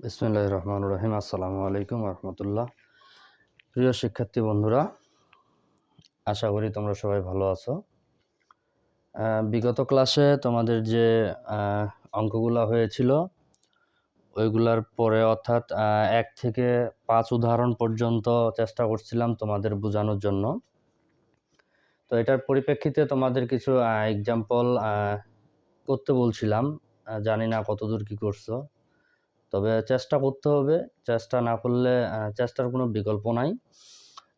বিসমুল্লাহ রহমান রহিম আসসালামু আলাইকুম রহমতুল্লাহ। প্রিয় শিক্ষার্থী বন্ধুরা, আশা করি তোমরা সবাই ভালো আছো। বিগত ক্লাসে তোমাদের যে অঙ্কগুলো হয়েছিল, ওইগুলার পরে অর্থাৎ এক থেকে পাঁচ উদাহরণ পর্যন্ত চেষ্টা করছিলাম তোমাদের বোঝানোর জন্য। তো এটার পরিপ্রেক্ষিতে তোমাদের কিছু এক্সাম্পল করতে বলছিলাম। জানি না কতদূর কি করছ। তবে চেষ্টা করতে হবে। চেষ্টা না করলে চেষ্টার কোনো বিকল্প নাই।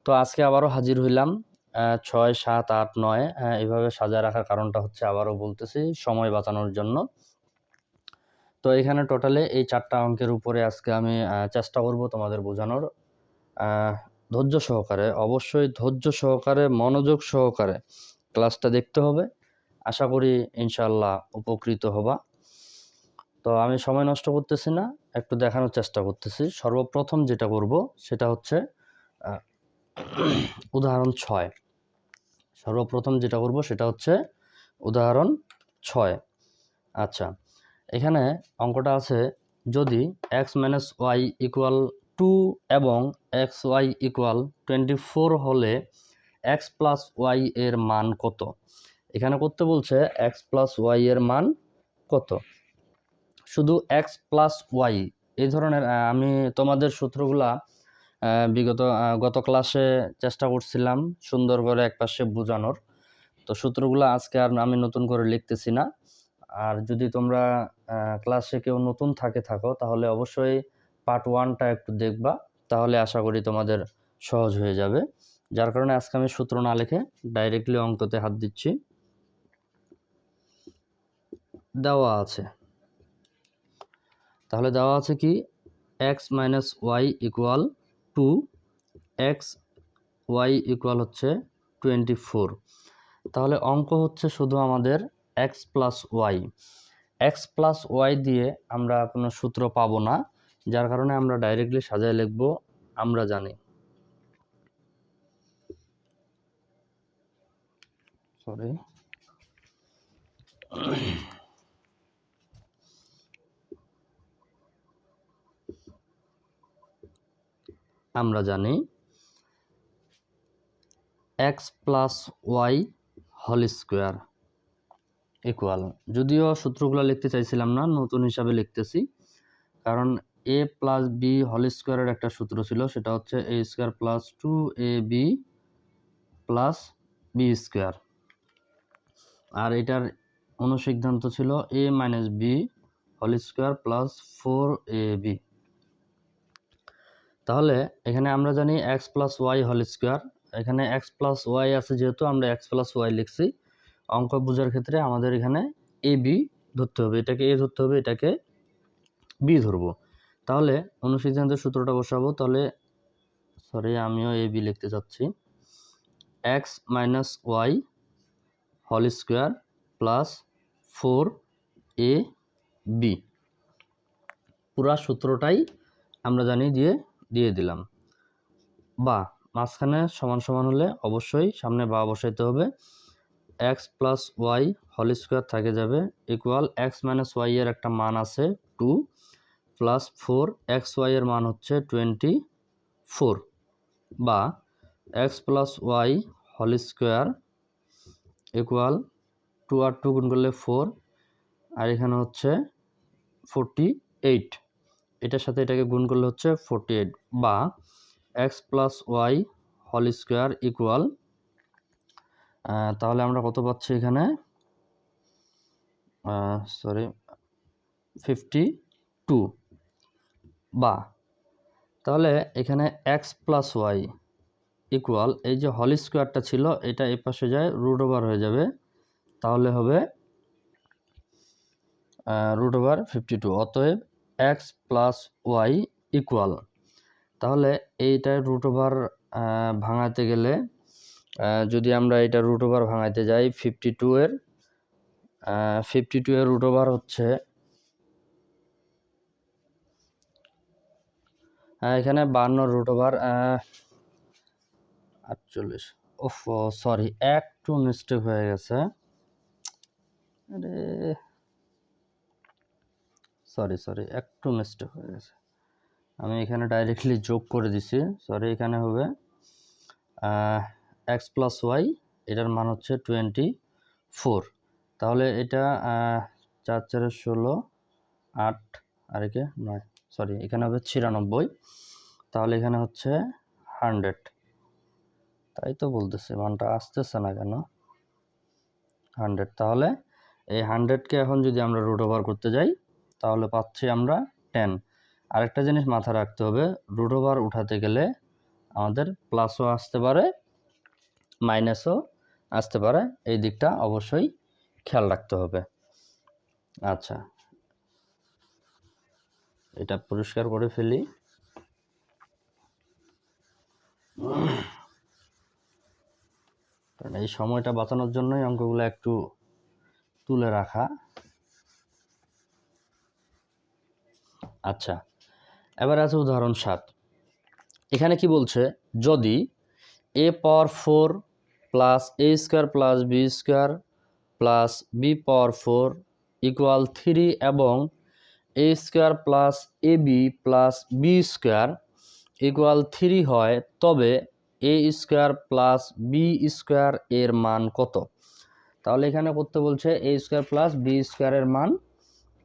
তো আজকে আবারও হাজির হইলাম ছয় সাত আট নয় আহ, এইভাবে সাজায় রাখার কারণটা হচ্ছে আবারও বলতেছি সময় বাঁচানোর জন্য। তো এখানে টোটালে এই চারটা অঙ্কের উপরে আজকে আমি চেষ্টা করব তোমাদের বোঝানোর। ধৈর্য সহকারে অবশ্যই ধৈর্য সহকারে মনোযোগ সহকারে ক্লাসটা দেখতে হবে। আশা করি ইনশাল্লাহ উপকৃত হবা। তো আমি সময় নষ্ট করতেছি না, একটু দেখানোর চেষ্টা করতেছি। সর্বপ্রথম যেটা করব, সেটা হচ্ছে উদাহরণ ছয়। সর্বপ্রথম যেটা করব, সেটা হচ্ছে উদাহরণ ছয়। আচ্ছা এখানে অঙ্কটা আছে, যদি x minus y equal to এবং x y equal twenty four হলে এক্স প্লাস ওয়াই এর মান কত? এখানে করতে বলছে এক্স প্লাস ওয়াই এর মান কত? শুধু এক্স প্লাস ওয়াই এই ধরনের আমি তোমাদের সূত্রগুলা বিগত গত ক্লাসে চেষ্টা করছিলাম সুন্দর করে একপাশে বোঝানোর। তো সূত্রগুলো আজকে আর আমি নতুন করে লিখতেছি না। আর যদি তোমরা ক্লাসে কেউ নতুন থাকে, থাকো, তাহলে অবশ্যই পার্ট ওয়ানটা একটু দেখবা, তাহলে আশা করি তোমাদের সহজ হয়ে যাবে। যার কারণে আজকে আমি সূত্র না লিখে ডাইরেক্টলি অঙ্কতে হাত দিচ্ছি। দেওয়া আছে। তাহলে দেওয়া আছে কি? X minus y equal to x y equal হচ্ছে টোয়েন্টি ফোর তাহলে অঙ্ক হচ্ছে শুধু আমাদের x plus y x plus y দিয়ে আমরা কোনো সূত্র পাবো না, যার কারণে আমরা ডাইরেক্টলি সাজায় লিখব, আমরা জানি। সরি আমরা জানি x plus y whole square equal যদিও সূত্রগুলো লিখতে চাইছিলাম না, নতুন হিসাবে লিখতেছি। কারণ এ প্লাস বি হোল স্কোয়ারের একটা সূত্র ছিল, সেটা হচ্ছে a square plus two a b plus b square আর এটার অনুসিদ্ধান্ত ছিল a minus b whole square plus four a b তাহলে এখানে আমরা জানি x plus y whole square এখানে এক্স প্লাস ওয়াই আছে যেহেতু আমরা এক্স প্লাস ওয়াই লিখছি। অঙ্ক বোঝার ক্ষেত্রে আমাদের এখানে এ বি ধরতে হবে। এটাকে এ ধরতে হবে, এটাকে বি ধরবো। তাহলে অনুসিদ্ধান্তের সূত্রটা বসাবো। তাহলে সরি আমিও এ বি লিখতে চাচ্ছি। X minus y whole square plus four a b পুরা সূত্রটাই আমরা জানি দিয়ে দিয়ে দিলাম। বা মাঝখানে সমান সমান হলে অবশ্যই সামনে বা বসাইতে হবে। X plus y whole square থাকে যাবে ইকুয়াল এক্স মাইনাস ওয়াই এর একটা মান আছে two plus four x y এর মান হচ্ছে টোয়েন্টি ফোর বা x plus y whole square equal to R two গুণ করলে ফোর আর এখানে হচ্ছে ফোরটি এইট এটার সাথে এটাকে গুণ করলে হচ্ছে ফোরটি এইট বা x plus y whole square equal তাহলে আমরা কত পাচ্ছি এখানে? সরি ফিফটি টু বা তাহলে এখানে এক্স প্লাস ওয়াই ইকুয়াল এই যে হল স্কোয়ারটা ছিল, এটা এ পাশে যায় রুট ওভার হয়ে যাবে, তাহলে হবে রুট ওভার ফিফটি টু অতএব এক্স প্লাস ওয়াই ইকুয়াল। তাহলে এইটার রুট ওভার ভাঙাতে গেলে যদি আমরা এটা রুট ওভার ভাঙাইতে যাই ফিফটি টু এর ফিফটি টু এর রুট ওভার হচ্ছে আহ, এখানে বান্ন রুট ওভার আটচল্লিশ। ওফ সরি একটু মিস্টেক হয়ে গেছে। আরে সরি সরি একটু মিস্টেক হয়ে গেছে। আমি এখানে ডাইরেক্টলি যোগ করে দিছি। সরি এখানে হবে এক্স প্লাস ওয়াই এটার মান হচ্ছে টোয়েন্টি ফোর তাহলে এটা চার চারের ষোলো, আট আর একে নয় সরি এখানে হবে ছিয়ানব্বই। তাহলে এখানে হচ্ছে হান্ড্রেড তাই তো বলতেছে, মানটা আসতেছে না কেন? হান্ড্রেড তাহলে এই হান্ড্রেডকে এখন যদি আমরা রুট ওভার করতে যাই তাহলে পাচ্ছি আমরা টেন আরেকটা জিনিস মাথায় রাখতে হবে রুট ওভার উঠাতে গেলে আমাদের প্লাসও আসতে পারে মাইনাসও আসতে পারে, এই দিকটা অবশ্যই খেয়াল রাখতে হবে। আচ্ছা এটা পরিষ্কার করে ফেলি। কারণ এই সময়টা বাঁচানোর জন্যই অঙ্কগুলো একটু তুলে রাখা। আচ্ছা এবার আছে উদাহরণ সাত। এখানে কি বলছে? যদি a power four plus a square plus b square plus b power four equal three এবং a square plus a b plus b square equal three হয়, তবে a square plus b square এর মান কত? তাহলে এখানে করতে বলছে এ স্কোয়ার প্লাস বি স্কোয়ারের মান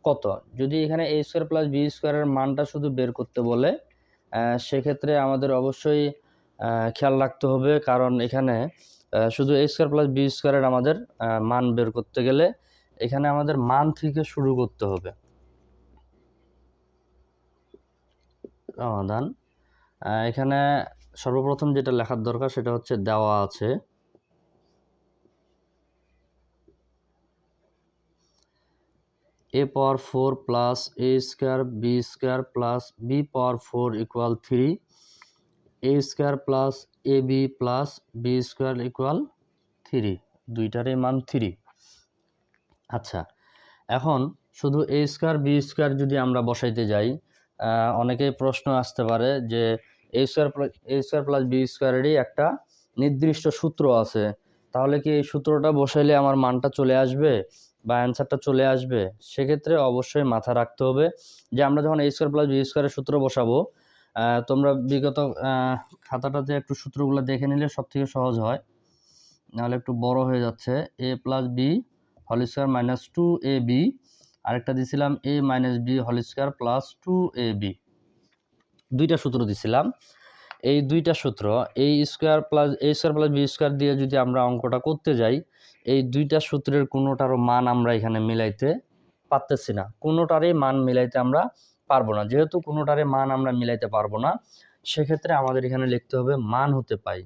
কত? যদি এখানে এ স্কোয়ার প্লাস বি স্কোয়ারের মানটা শুধু বের করতে বলে সেক্ষেত্রে আমাদের অবশ্যই খেয়াল রাখতে হবে। কারণ এখানে শুধু এ স্কোয়ার প্লাস বি স্কোয়ারের আমাদের মান বের করতে গেলে এখানে আমাদের মান থেকে শুরু করতে হবে। সমাধান। এখানে সর্বপ্রথম যেটা লেখার দরকার সেটা হচ্ছে দেওয়া আছে। A power four plus a square, b square plus b power four equal three, a square plus a b plus b square equal three দুইটারই মান থ্রি। আচ্ছা এখন শুধু এ স্কোয়ার, বি স্কোয়ার যদি আমরা বসাইতে যাই অনেকেই প্রশ্ন আসতে পারে যে a square a square plus b স্কোয়ারেরই একটা নির্দিষ্ট সূত্র আছে। তাহলে কি এই সূত্রটা বসাইলে আমার মানটা চলে আসবে? বা অ্যান্সারটা চলে আসবে, সেক্ষেত্রে অবশ্যই মাথা রাখতে হবে যে আমরা যখন এ স্কোয়ার প্লাস বি স্কোয়ারের সূত্র বসাবো তোমরা বিগত খাতাটাতে একটু সূত্রগুলো দেখে নিলে সব থেকে সহজ হয়। নাহলে একটু বড় হয়ে যাচ্ছে। A plus b whole square minus two a b আরেকটা দিছিলাম a minus b whole square plus two a b দুইটা সূত্র দিছিলাম। এই দুইটা সূত্র এই square plus a square plus b square দিয়ে যদি আমরা অঙ্কটা করতে যাই এই দুইটা সূত্রের কোনোটারও মান আমরা এখানে মিলাইতে পারতেছি না। কোনোটারই মান মিলাইতে আমরা পারব না। যেহেতু কোনোটারে মান আমরা মিলাইতে পারব না, সেক্ষেত্রে আমাদের এখানে লিখতে হবে মান হতে পাই।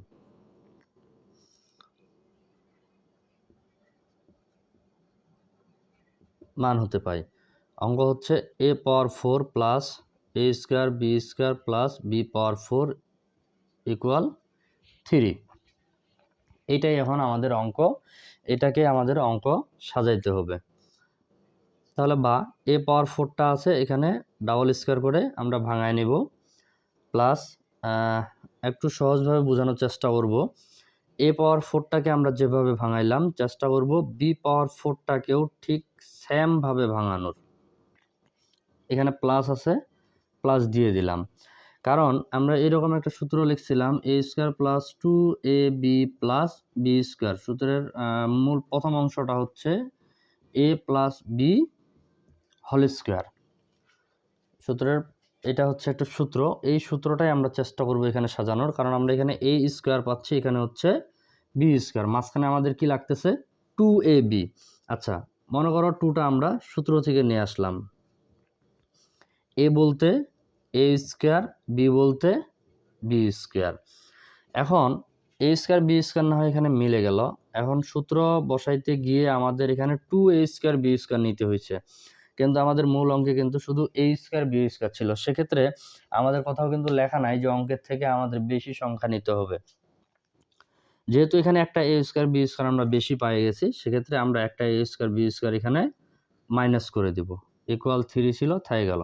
মান হতে পাই। অঙ্ক হচ্ছে a power four plus a square b square plus b power four equal three এইটাই এখন আমাদের অঙ্ক। এটাকে আমাদের অঙ্ক সাজাইতে হবে। তাহলে বা, এ পাওয়ার ফোরটা আছে, এখানে ডাবল স্কোয়ার করে আমরা ভাঙায় নিব। প্লাস একটু সহজভাবে বোঝানোর চেষ্টা করব। এ পাওয়ার ফোরটাকে আমরা যেভাবে ভাঙাইলাম, চেষ্টা করব বি পাওয়ার ফোরটাকেও ঠিক সেমভাবে ভাঙানোর। এখানে প্লাস আছে প্লাস দিয়ে দিলাম। কারণ আমরা এরকম একটা সূত্র লিখছিলাম a square plus two a b plus b square সূত্রের মূল প্রথম অংশটা হচ্ছে a plus b whole square সূত্রের, এটা হচ্ছে একটা সূত্র। এই সূত্রটাই আমরা চেষ্টা করব এখানে সাজানোর, কারণ আমরা এখানে এ স্কোয়ার পাচ্ছি, এখানে হচ্ছে বি স্কোয়ার মাঝখানে আমাদের কি লাগতেছে? টু এ বি আচ্ছা মনে করো টুটা আমরা সূত্র থেকে নিয়ে আসলাম। এ বলতে এ স্কোয়ার বি বলতে বি স্কোয়ার এখন এ স্কোয়ার বি স্কোয়ার না হয় এখানে মিলে গেল। এখন সূত্র বসাইতে গিয়ে আমাদের এখানে two a square b square নিতে হয়েছে। কিন্তু আমাদের মূল অঙ্কে কিন্তু শুধু এ স্কোয়ার বি স্কোয়ার ছিল। সেক্ষেত্রে আমাদের কোথাও কিন্তু লেখা নাই যে অঙ্কের থেকে আমাদের বেশি সংখ্যা নিতে হবে। যেহেতু এখানে একটা এ স্কোয়ার বি স্কোয়ার আমরা বেশি পেয়ে গেছি, সেক্ষেত্রে আমরা একটা এ স্কোয়ার বি স্কোয়ার এখানে মাইনাস করে দিব। ইকুয়াল থ্রি ছিল থাই গেল।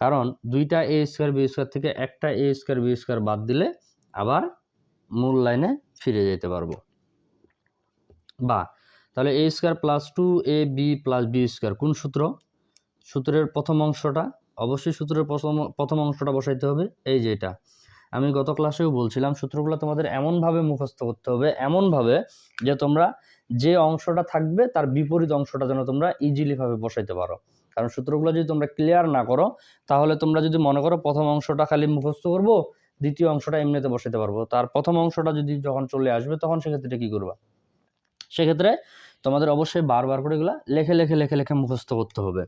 কারণ দুইটা এ স্কোয়ার বি স্কোয়ার থেকে একটা এ স্কোয়ার বি স্কোয়ার বাদ দিলে আবার মূল লাইনে ফিরে যেতে পারব। বা, তাহলে a square plus two a b plus b square কোন সূত্র? সূত্রের প্রথম অংশটা, অবশ্যই সূত্রের প্রথম প্রথম অংশটা বসাইতে হবে, এই যে এটা। আমি গত ক্লাসেও বলছিলাম সূত্রগুলো তোমাদের এমনভাবে মুখস্থ করতে হবে, এমনভাবে যে তোমরা যে অংশটা থাকবে তার বিপরীত অংশটা যেন তোমরা ইজিলিভাবে বসাইতে পারো। কারণ সূত্রগুলো যদি তোমরা ক্লিয়ার না করো, তাহলে তোমরা যদি মনে করো প্রথম অংশটা খালি মুখস্থ করব, দ্বিতীয় অংশটা এমনিতে বসাতে পারব। তার প্রথম অংশটা যদি যখন চলে আসবে, তখন সেক্ষেত্রে কী করবা? সেক্ষেত্রে তোমাদের অবশ্যই বারবার করে এগুলা লেখে লেখে লেখে লেখে মুখস্থ করতে হবে।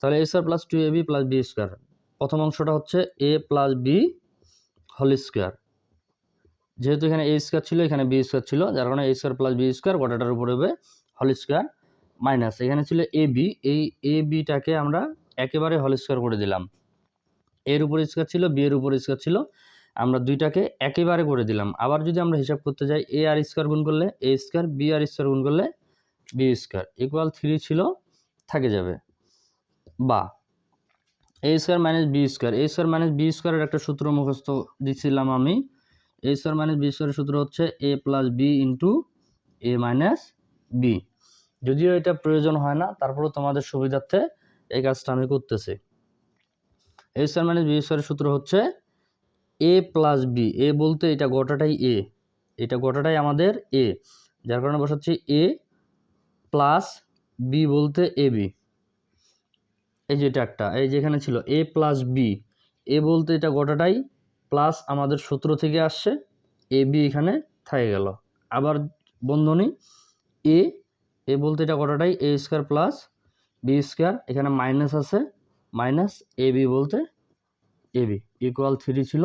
তাহলে a square plus two a b plus b square প্রথম অংশটা হচ্ছে a plus b whole square যেহেতু এখানে এ স্কোয়ার ছিল, এখানে বি স্কোয়ার ছিল, যার কারণে a square plus b square গোটাটার উপরে হবে হোল স্কোয়ার মাইনাস, এখানে ছিল এ বি, এই এ বিটাকে আমরা একেবারে হোল স্কোয়ার করে দিলাম। এর উপর স্কোয়ার ছিল, বি এর উপর স্কোয়ার ছিল, আমরা দুইটাকে একেবারে করে দিলাম। আবার যদি আমরা হিসাব করতে যাই, এ আর স্কোয়ার গুণ করলে এ স্কোয়ার বি আর স্কোয়ার গুণ করলে বি স্কোয়ার ইকুয়াল থ্রি ছিল, থাকে যাবে। বা, a square minus b square a square minus b স্কোয়ারের একটা সূত্র মুখস্থ দিচ্ছিলাম আমি। এ স্কোয়ার মাইনাস বি স্কোয়ারের সূত্র হচ্ছে a plus b into a minus b যদিও এটা প্রয়োজন হয় না, তারপরেও তোমাদের সুবিধার্থে এই কাজটা আমি করতেছি। এ স্কোয়ার মাইনাস বি স্কোয়ারের সূত্র হচ্ছে এ প্লাস বি এ বলতে এটা গোটাটাই এ এটা গোটাটাই আমাদের এ যার কারণে বসাচ্ছি এ প্লাস বি বলতে এ বি এই যে এটা একটা, এই যেখানে ছিল এ প্লাস বি এ বলতে এটা গোটাটাই প্লাস আমাদের সূত্র থেকে আসছে এ বি এখানে থাকে গেল। আবার বন্ধনী এ এ বলতে এটা গোটাটাই a square plus b square এখানে মাইনাস আছে। মাইনাস এ বি বলতে এ বি ইকুয়াল থ্রি ছিল,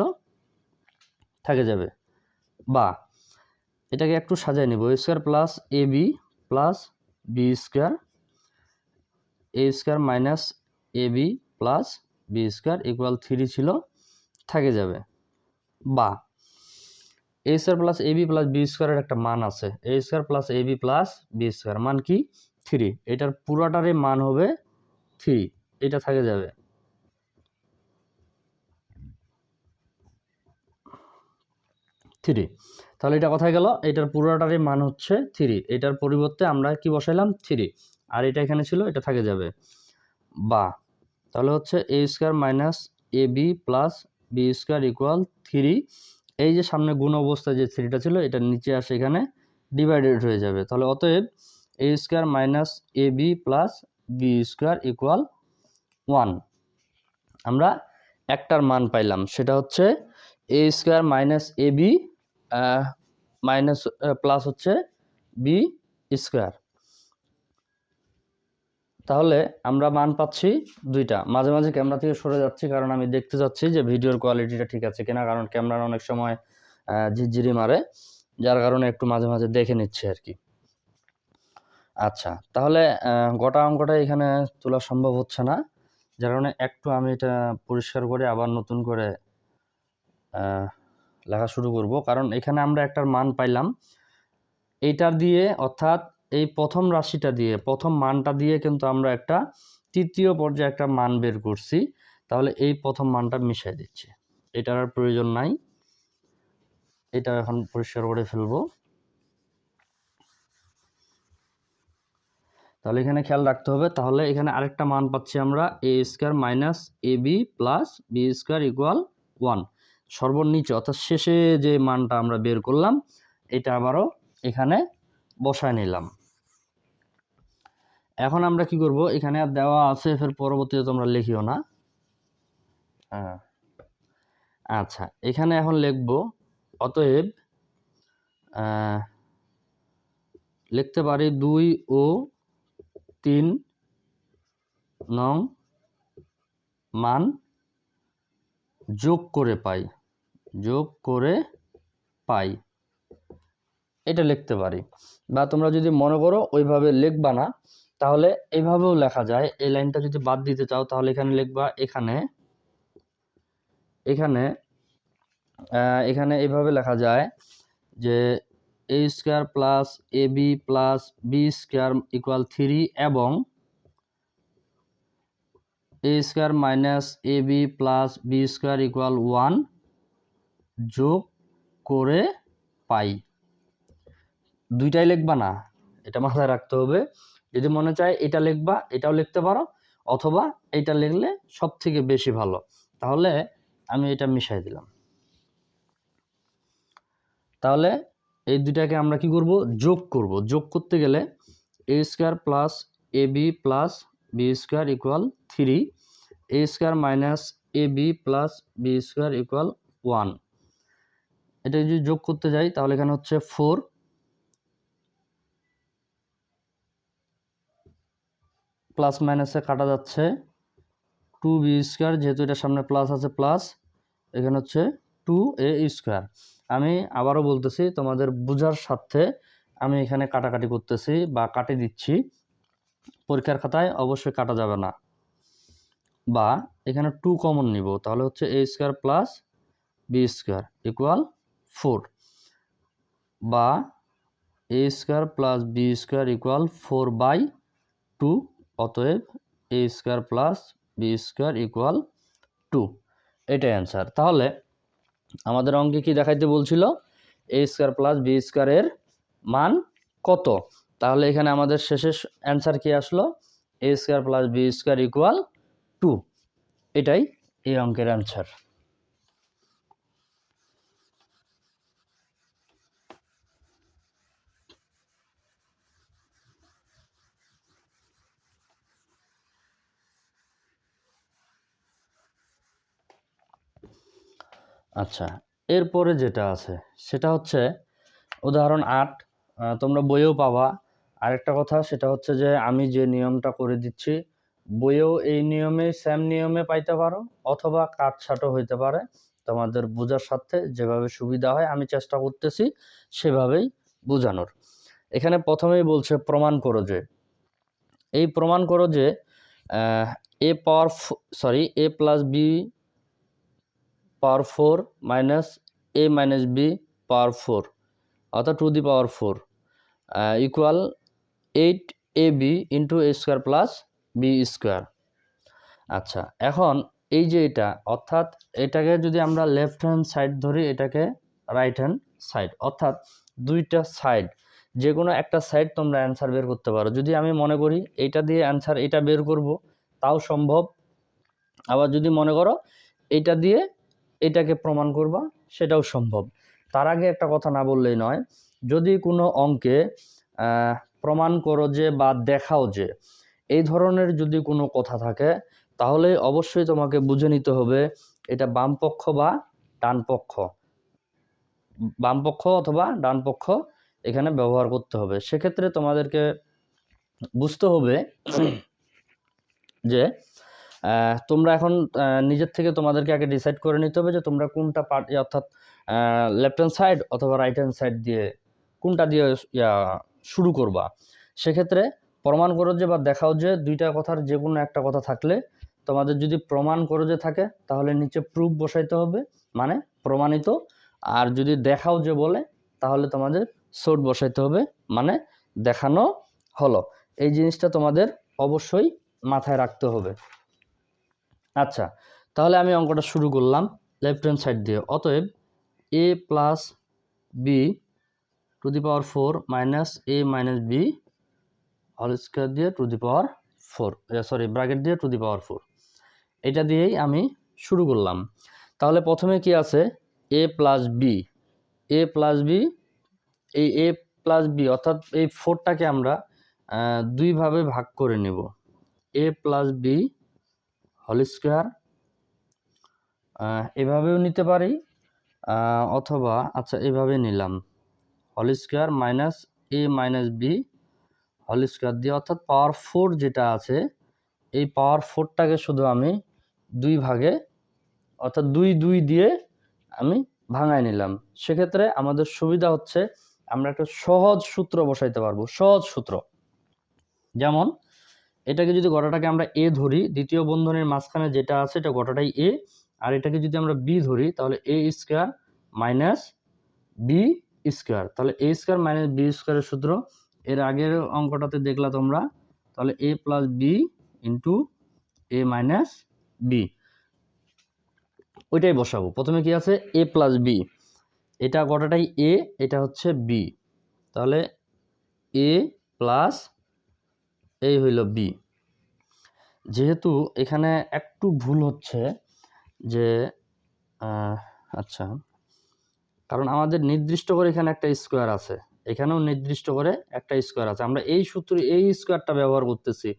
থাকে যাবে। বা, এটাকে একটু সাজায় নেব। A square plus a b plus b square a square minus a b plus b square equal three ছিল, থাকে যাবে। বা a square plus a b plus b স্কোয়ারের একটা মান আছে। A square plus a b plus b square মান কি? থ্রি এটার পুরাটারই মান হবে থ্রি এটা থাকে যাবে। থ্রি তাহলে এটা কোথায় গেল? এটার পুরোটারই মান হচ্ছে থ্রি এটার পরিবর্তে আমরা কি বসাইলাম? থ্রি আর এটা এখানে ছিল, এটা থাকে যাবে বা। তাহলে হচ্ছে a square minus a b plus b square equal three এই যে সামনে গুণ অবস্থায় যে থ্রিটা ছিল, এটা নিচে আসে এখানে ডিভাইডেড হয়ে যাবে। তাহলে অতএব a square minus a b plus b square equal one আমরা একটার মান পাইলাম, সেটা হচ্ছে a square minus a b minus plus হচ্ছে বি স্কোয়ার তাহলে আমরা মান পাচ্ছি দুইটা। মাঝে মাঝে ক্যামেরা থেকে সরে যাচ্ছি কারণ আমি দেখতে চাচ্ছি যে ভিডিওর কোয়ালিটিটা ঠিক আছে কিনা, কারণ ক্যামেরার অনেক সময় ঝিরঝিরি মারে, যার কারণে একটু মাঝে মাঝে দেখে নিচ্ছি আর কি। আচ্ছা তাহলে গোটা অঙ্কটা এখানে তোলা সম্ভব হচ্ছে না। যার কারণে একটু আমি এটা পরিষ্কার করে আবার নতুন করে লেখা শুরু করব। কারণ এখানে আমরা একটার মান পাইলাম। এইটার দিয়ে অর্থাৎ এই প্রথম রাশিটা দিয়ে, প্রথম মানটা দিয়ে কিন্তু আমরা একটা তৃতীয় পর্যায়ে একটা মান বের করছি। তাহলে এই প্রথম মানটা মিশাই দিচ্ছি। এটার আর প্রয়োজন নাই। এটা এখন পরিষ্কার করে ফেলব। তাহলে এখানে খেয়াল রাখতে হবে। তাহলে এখানে আরেকটা মান পাচ্ছি আমরা a square minus a b plus b square equal one সর্বনিচে, অর্থাৎ শেষে যে মানটা আমরা বের করলাম, এটা আবারও এখানে বসায় নিলাম। এখন আমরা কি করব? এখানে আর দেওয়া আছে ফের পরবর্তীতে তোমরা লিখিও না। হ্যাঁ। আচ্ছা এখানে এখন লিখব অতএব লিখতে পারি দুই ও তিন নং মান যোগ করে পাই যোগ করে পাই। এটা লিখতে পারি। বা তোমরা যদি মনে করো ওইভাবে লিখবা না তাহলে এইভাবেও লেখা যায়। এই লাইনটা যদি বাদ দিতে চাও, তাহলে এখানে লিখবা এখানে এখানে এখানে এইভাবে লেখা যায় যে a square plus a b plus b square equal three এবং a square minus a b plus b square equal one যোগ করে পাই। দুইটাই লিখবা না, এটা মাথায় রাখতে হবে। যদি মনে চায় এটা লিখবা, এটাও লিখতে পারো, অথবা এটা লিখলে সব থেকে বেশি ভালো। তাহলে আমি এটা মিশাই দিলাম। তাহলে এই দুটাকে আমরা কি করব? যোগ করব। যোগ করতে গেলে a square plus a b plus b square equal three a square minus a b plus b square equal one এটা যদি যোগ করতে যাই, তাহলে এখানে হচ্ছে ফোর প্লাস মাইনাসে কাটা যাচ্ছে। টু বি স্কোয়ার যেহেতু এটার সামনে প্লাস আছে প্লাস এখানে হচ্ছে টু এ স্কোয়ার আমি আবারও বলতেছি, তোমাদের বোঝার স্বার্থে আমি এখানে কাটাকাটি করতেছি বা কাটে দিচ্ছি। পরীক্ষার খাতায় অবশ্যই কাটা যাবে না। বা এখানে টু কমন নিব, তাহলে হচ্ছে a square plus b square equal four বা a square plus b square equal four by two অতএব a square plus b square equal two এটাই অ্যান্সার তাহলে আমাদের অঙ্কে কি দেখাইতে বলছিল? এ স্কোয়ার প্লাস বি স্কোয়ারের মান কত? তাহলে এখানে আমাদের শেষের অ্যান্সার কি আসলো? A square plus b square equal two এটাই এই অঙ্কের অ্যান্সার আচ্ছা এরপরে যেটা আছে, সেটা হচ্ছে উদাহরণ আট তোমরা বইয়েও পাবা। আরেকটা কথা, সেটা হচ্ছে যে আমি যে নিয়মটা করে দিচ্ছি, বইয়েও এই নিয়মে সেম নিয়মে পাইতে পারো, অথবা কাটছাটও হইতে পারে। তোমাদের বোঝার সাথে যেভাবে সুবিধা হয়, আমি চেষ্টা করতেছি সেভাবেই বোঝানোর। এখানে প্রথমেই বলছে প্রমাণ করো যে। এই প্রমাণ করো যে a power sorry a plus b power four minus a minus b power four, অর্থাৎ to the power four equal eight a b into a square plus b square আচ্ছা এখন এই যে এটা, অর্থাৎ এটাকে যদি আমরা লেফট হ্যান্ড সাইড ধরি, এটাকে রাইট হ্যান্ড সাইড অর্থাৎ দুইটা সাইড যে কোনো একটা সাইড তোমরা অ্যান্সার বের করতে পারো। যদি আমি মনে করি এইটা দিয়ে অ্যান্সার এটা বের করব, তাও সম্ভব। আবার যদি মনে করো এইটা দিয়ে এটাকে প্রমাণ করবা, সেটাও সম্ভব। তার আগে একটা কথা না বললেই নয়, যদি কোনো অঙ্কে প্রমাণ করো যে বা দেখাও যে, এই ধরনের যদি কোনো কথা থাকে, তাহলে অবশ্যই তোমাকে বুঝে নিতে হবে এটা বাম পক্ষ বা ডান পক্ষ বাম পক্ষ অথবা ডান পক্ষ এখানে ব্যবহার করতে হবে। সেক্ষেত্রে তোমাদেরকে বুঝতে হবে যে তোমরা এখন নিজের থেকে তোমাদেরকে আগে ডিসাইড করে নিতে হবে যে তোমরা কোনটা পার্ট অর্থাৎ লেফট হ্যান্ড সাইড অথবা রাইট হ্যান্ড সাইড দিয়ে কোনটা দিয়ে, ইয়া, শুরু করবা। সেক্ষেত্রে প্রমাণ করো যে বা দেখাও যে দুইটা কথার যে কোনো একটা কথা থাকলে তোমাদের যদি প্রমাণ করো যে থাকে, তাহলে নিচে প্রুফ বসাইতে হবে মানে প্রমাণিত। আর যদি দেখাও যে বলে, তাহলে তোমাদের সোট বসাইতে হবে মানে দেখানো হলো। এই জিনিসটা তোমাদের অবশ্যই মাথায় রাখতে হবে। আচ্ছা তাহলে আমি অঙ্কটা শুরু করলাম লেফট হ্যান্ড সাইড দিয়ে। অতএব a plus b to the power four minus a minus b whole square দিয়ে to the power four sorry bracket দিয়ে টু দি পাওয়ার ফোর এটা দিয়েই আমি শুরু করলাম। তাহলে প্রথমে কি আছে? A plus b a plus b এই এ প্লাস বি অর্থাৎ এই ফোরটাকে আমরা দুইভাবে ভাগ করে নেব। A plus b whole square এভাবেও নিতে পারি অথবা আচ্ছা এভাবে নিলাম। Whole square minus a minus b, whole square দিয়ে, অর্থাৎ পাওয়ার ফোর যেটা আছে, এই পাওয়ার ফোরটাকে শুধু আমি দুই ভাগে, অর্থাৎ দুই দুই দিয়ে আমি ভাঙায় নিলাম। সেক্ষেত্রে আমাদের সুবিধা হচ্ছে, আমরা একটা সহজ সূত্র বসাইতে পারব, সহজ সূত্র। যেমন এটাকে যদি গোটাটাকে আমরা এ ধরি, দ্বিতীয় বন্ধনের মাঝখানে যেটা আছে এটা গোটাটাই এ আর এটাকে যদি আমরা বি ধরি, তাহলে a square minus b square তাহলে এ স্কোয়ার মাইনাস বি স্কোয়ারের সূত্র, এর আগের অঙ্কটাতে দেখলা তোমরা, তাহলে a plus b into a minus b ওইটাই বসাবো। প্রথমে কি আছে? এ প্লাস বি এটা গোটাটাই এ এটা হচ্ছে বি তাহলে এ প্লাস এই হইল বি যেহেতু এখানে একটু ভুল হচ্ছে যে আচ্ছা কারণ আমাদের নির্দিষ্ট করে এখানে একটা স্কোয়ার আছে। এখানেও নির্দিষ্ট করে একটা স্কোয়ার আছে। আমরা এই সূত্র এই স্কোয়ারটা ব্যবহার করতেছি,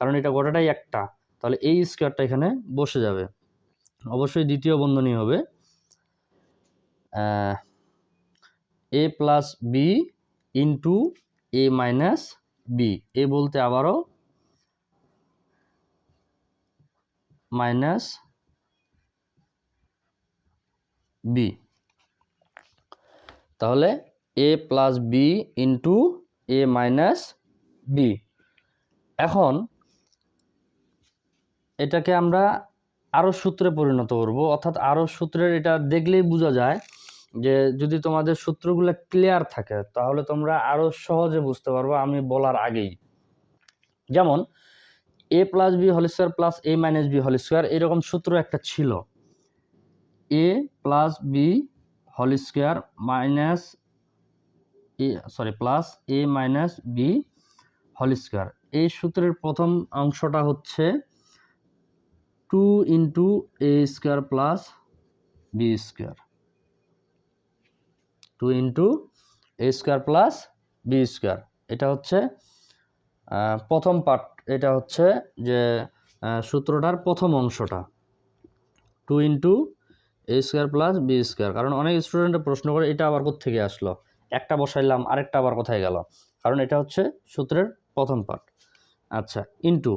কারণ এটা গোটাটাই একটা। তাহলে এই স্কোয়ারটা এখানে বসে যাবে। অবশ্যই দ্বিতীয় বন্ধনী হবে a plus b into a minus b. A বলতে আবারও মাইনাস বি। তাহলে a plus b into a minus b. এখন এটাকে আমরা আরও সূত্রে পরিণত করব। অর্থাৎ আরও সূত্রের এটা দেখলেই বোঝা যায় যে যদি তোমাদের সূত্রগুলো ক্লিয়ার থাকে, তাহলে তোমরা আরও সহজে বুঝতে পারব আমি বলার আগেই। যেমন a plus b whole square plus a minus b whole square এরকম সূত্র একটা ছিল। A plus b whole square minus a sorry plus a minus b whole square এই সূত্রের প্রথম অংশটা হচ্ছে two into a square plus b square two into a square plus b square. এটা হচ্ছে প্রথম পার্ট। এটা হচ্ছে যে সূত্রটার প্রথম অংশটা। Two into a square plus b square. কারণ অনেক স্টুডেন্টের প্রশ্ন করে, এটা আবার থেকে আসলো? একটা বসাইলাম, আরেকটা আবার কোথায় গেল? কারণ এটা হচ্ছে সূত্রের প্রথম পার্ট। আচ্ছা ইন্টু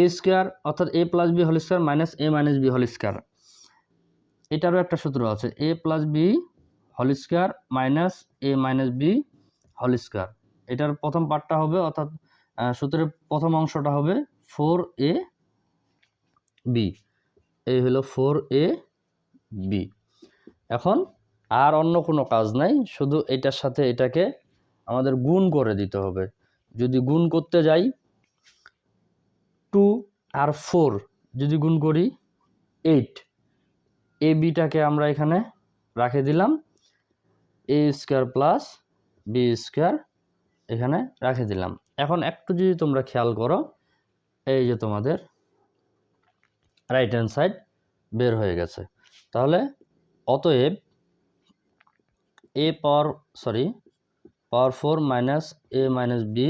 এ স্কোয়ার, অর্থাৎ a plus b whole square minus a minus b whole square. এটারও একটা সূত্র আছে, a plus b whole square minus a minus b whole square এটার প্রথম পার্টটা হবে, অর্থাৎ সূত্রের প্রথম অংশটা হবে ফোর এ বি এই হলো ফোর এ বি এখন আর অন্য কোনো কাজ নাই, শুধু এটার সাথে এটাকে আমাদের গুণ করে দিতে হবে। যদি গুণ করতে যাই টু আর ফোর যদি গুণ করি এইট এ বিটাকে আমরা এখানে রাখে দিলাম a square plus b square এখানে রাখে দিলাম। এখন একটু যদি তোমরা খেয়াল করো, এই যে তোমাদের রাইট হ্যান্ড সাইড বের হয়ে গেছে। তাহলে অতএব A power sorry power four minus A minus B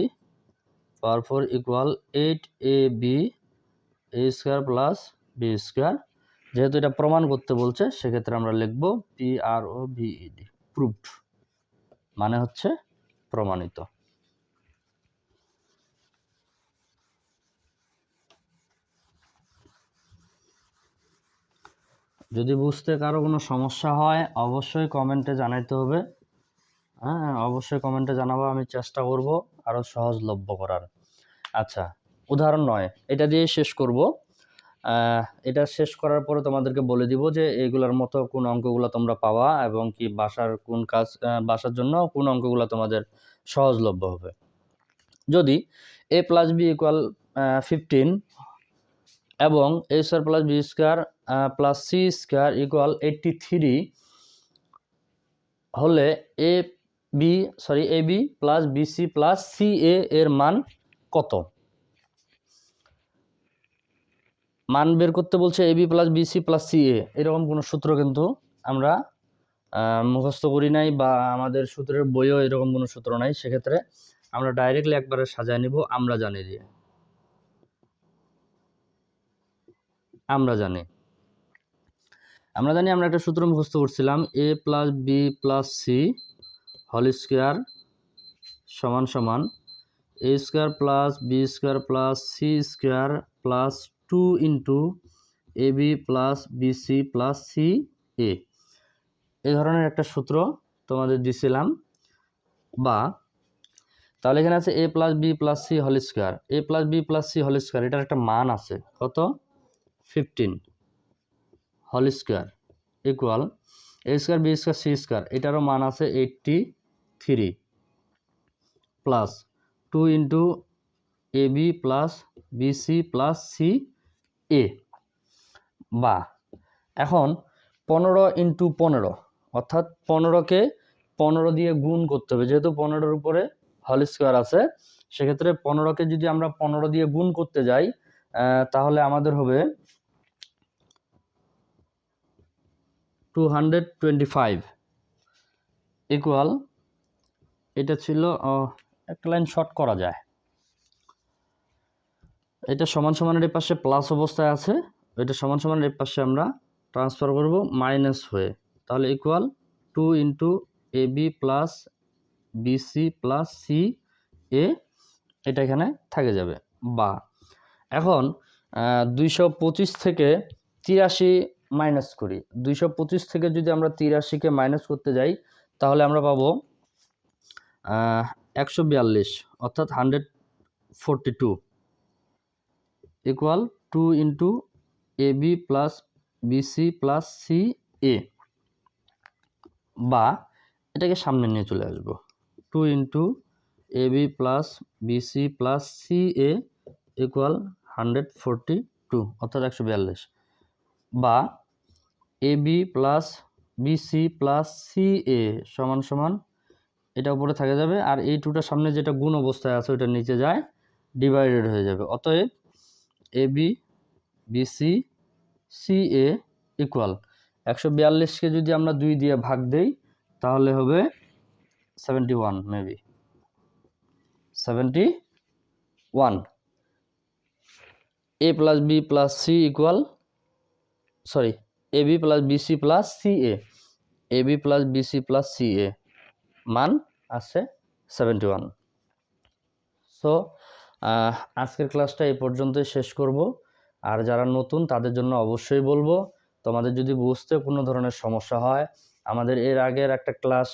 power four equal eight A B A square plus B square যেহেতু এটা প্রমাণ করতে বলছে, সেক্ষেত্রে আমরা লিখব P R O V E D proved মানে হচ্ছে প্রমাণিত। যদি বুঝতে কারও কোনো সমস্যা হয়, অবশ্যই কমেন্টে জানাইতে হবে। হ্যাঁ অবশ্যই কমেন্টে জানাব, আমি চেষ্টা করব আরও সহজলভ্য করার। আচ্ছা উদাহরণ নয়, এটা দিয়ে শেষ করব। এটা শেষ করার পরে তোমাদেরকে বলে দিব যে এগুলোর মতো কোন অঙ্কগুলো তোমরা পাওয়া এবং কি বাসার কোন কাজ বাসার জন্য কোন অঙ্কগুলো তোমাদের সহজলভ্য হবে। যদি A plus B equal fifteen এবং A square plus B square plus C square equal eighty three হলে A B sorry A B plus BC plus C A এর মান কত? মান বের করতে বলছে A B plus BC plus C A এরকম কোনো সূত্র কিন্তু আমরা মুখস্থ করি নাই বা আমাদের সূত্রের বইও এরকম কোনো সূত্র নাই। সেক্ষেত্রে আমরা ডাইরেক্টলি একবারে সাজায় নিব, আমরা জানি দিয়ে। আমরা জানি। আমরা জানি আমরা একটা সূত্র মুখস্থ করছিলাম A plus B plus C whole square সমান সমান A square plus B square plus C square plus two into A B plus BC plus C A. এই ধরনের একটা সূত্র তোমাদের দিছিলাম। বা, তাহলে এখানে আছে A plus B plus C whole square. A plus B plus C whole square, এটার একটা মান আছে। কত? Fifteen. Whole square equal A square, B square, C square, এটারও মান আছে eighty three plus two into A B plus BC plus C A. বা, এখন পনেরো ইন্টু পনেরো, অর্থাৎ পনেরোকে পনেরো দিয়ে গুণ করতে হবে। যেহেতু পনেরোর উপরে হল স্কোয়ার আছে, সেক্ষেত্রে পনেরোকে যদি আমরা পনেরো দিয়ে গুণ করতে যাই তাহলে আমাদের হবে two hundred twenty five equal এটা ছিল একটা লাইন শর্ট করা যায়। এটা সমান সমানের পাশে প্লাস অবস্থায় আছে। এটা সমান সমানের পাশে আমরা ট্রান্সফার করব মাইনাস হয়ে। তাহলে equal two into A B plus BC plus C A এটা এখানে থাকে যাবে। বা এখন দুইশো পঁচিশ থেকে তিরাশি মাইনাস করি। দুইশো পঁচিশ থেকে যদি আমরা তিরাশিকে মাইনাস করতে যাই, তাহলে আমরা পাবো একশো বিয়াল্লিশ, অর্থাৎ hundred forty two equal two into A B plus BC plus C A বা এটাকে সামনে নিয়ে চলে আসব। Two into A B plus BC plus C A equal hundred forty two অর্থাৎ একশো বিয়াল্লিশ। বা A B plus BC plus C A সমান সমান এটা উপরে থাকে যাবে, আর এই টুটার সামনে যেটা গুণ অবস্থায় আছে ওটা নিচে যায় ডিভাইডেড হয়ে যাবে। অতএব A B BC C A equal একশো বিয়াল্লিশকে যদি আমরা দুই দিয়ে ভাগ দেই, তাহলে হবে seventy one maybe seventy one A plus B plus C equal sorry A B plus BC plus C A A B plus BC plus C A মান আছে সেভেন্টি ওয়ান সো আজকের ক্লাসটা এই পর্যন্তই শেষ করব। আর যারা নতুন, তাদের জন্য অবশ্যই বলব, তোমাদের যদি বুঝতে কোনো ধরনের সমস্যা হয়, আমাদের এর আগের একটা ক্লাস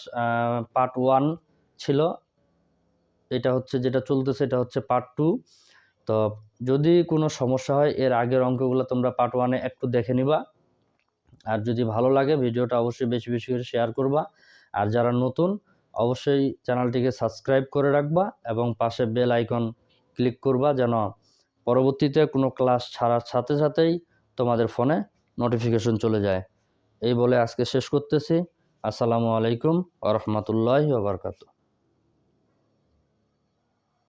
পার্ট ওয়ান ছিল। এটা হচ্ছে যেটা চলতেছে, এটা হচ্ছে পার্ট টু তো যদি কোনো সমস্যা হয়, এর আগের অঙ্কগুলো তোমরা পার্ট ওয়ানে একটু দেখে নিবা। আর যদি ভালো লাগে, ভিডিওটা অবশ্যই বেশি বেশি করে শেয়ার করবা। আর যারা নতুন, অবশ্যই চ্যানেলটিকে সাবস্ক্রাইব করে রাখবা এবং পাশে বেল আইকন ক্লিক করবা যেন পরবর্তীতে কোনো ক্লাস ছাড়ার সাথে সাথেই তোমাদের ফোনে নোটিফিকেশন চলে যায়। এই বলে আজকে শেষ করতেছি। আসসালামু আলাইকুম আ রহমতুল্লাহ